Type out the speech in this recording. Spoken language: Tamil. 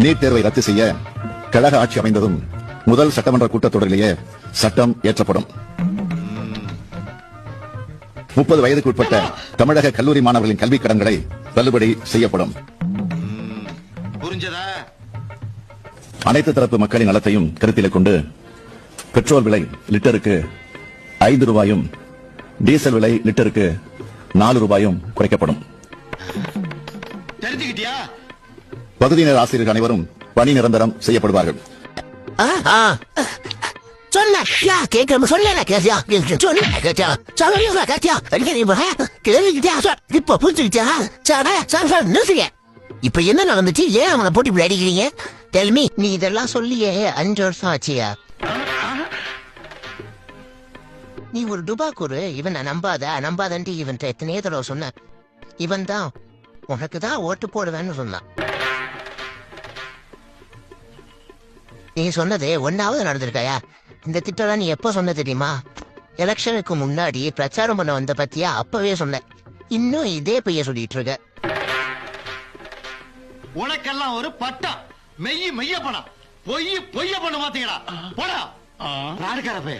நீட் தேர்வை ரத்து செய்ய கழக ஆட்சி அமைந்ததும் முதல் சட்டமன்ற கூட்டத்தொடரிலேயே சட்டம் இயற்றப்படும் முப்பது வயதுக்கு உட்பட்ட தமிழக கல்லூரி மாணவர்களின் கல்விக் கடன்களை தள்ளுபடி செய்யப்படும். புரிஞ்சதா? அனைத்து தரப்பு மக்களின் நலத்தையும் கருத்திலே கொண்டு பெட்ரோல் விலை லிட்டருக்கு ஐந்து ரூபாயும் டீசல் விலை லிட்டருக்கு நாலு ரூபாயும் குறைக்கப்படும். தெரிஞ்சுக்கிட்டியா? பகுதியினர் ஆசிரியர்கள் அனைவரும் பணி நிரந்தரம் செய்யப்படுவார்கள். சொல்ல யா கேட்காம சொல்ல கேட்டியா சொன்ன கேட்டியா சொல்ல கேட்டியா கேள்விக்கிட்டியா சொல் இப்ப புரிஞ்சுக்கிட்டியா? சாரா சார் சார் நிறுத்துங்க. இப்ப என்ன நடந்துச்சு? ஏன் அவனை போட்டு இப்படி அடிக்கிறீங்க? டெல்மி நீ இதெல்லாம் சொல்லியே அஞ்சு வருஷம் ஆச்சியா? நீ ஒரு டுபாக்கூரு இவனை நம்பாத நம்பாதன்ட்டு இவன் எத்தனையோ தடவை சொன்ன. இவன் தான் உனக்கு தான் ஓட்டு போடுவேன்னு சொன்னான். நீ சொன்னது ஒன்னாவது நடந்திருக்காயா? இந்த திட்டம் நீ எப்ப சொன்ன தெரியுமா? எலெக்ஷனுக்கு முன்னாடி பிரச்சாரம் பண்ண வந்த பத்தியா அப்பவே சொன்ன இன்னும் இதே பைய சொல்லிட்டு இருக்க. உனக்கெல்லாம் ஒரு பட்டம். மெய்ய மெய்ய பணம். பொய் பொய்ய பண்ண மாத்தீங்களா போடா. நாடுக்காரப்பே